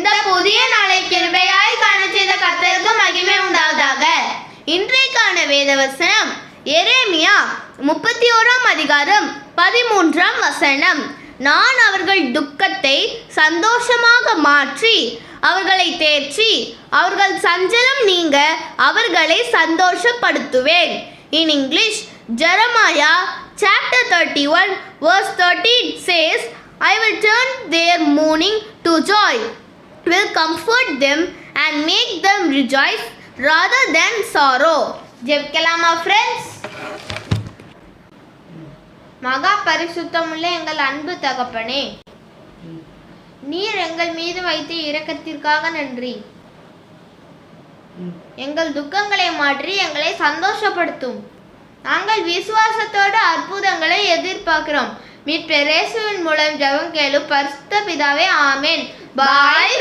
இந்த புதிய நாளை கிருபையாய் காண செய்த கர்த்தருக்கு மகிமை உண்டாவதாக. இன்றைக்கான வேதவசனம் எரேமியா முப்பத்தி ஓராம் அதிகாரம் பதிமூன்றாம் வசனம். நான் அவர்கள் துக்கத்தை சந்தோஷமாக மாற்றி அவர்களை தேற்றி அவர்கள் சஞ்சலம் நீங்க அவர்களை சந்தோஷப்படுத்துவேன். In English Jeremiah chapter thirty one verse thirty says I will turn their மூனிங் to joy will comfort them and make them rejoice rather than sorrow. ஜெபிக்கலாமா ஃப்ரெண்ட்ஸ் மகா பரிசுத்தமுள்ள எங்கள் அன்பு தகப்பனே நீர் எங்கள் மீது வைத்த இரக்கத்திற்காக நன்றி. எங்கள் துக்கங்களை மாற்றி எங்களை சந்தோஷப்படுத்தும். நாங்கள் விசுவாசத்தோடு அற்புதங்களை எதிர்பார்க்கிறோம். மீட்பெரேசுவின் மூலம் ஜெபம் கேளு பரிசுத்த பிதாவே ஆமேன். பாய்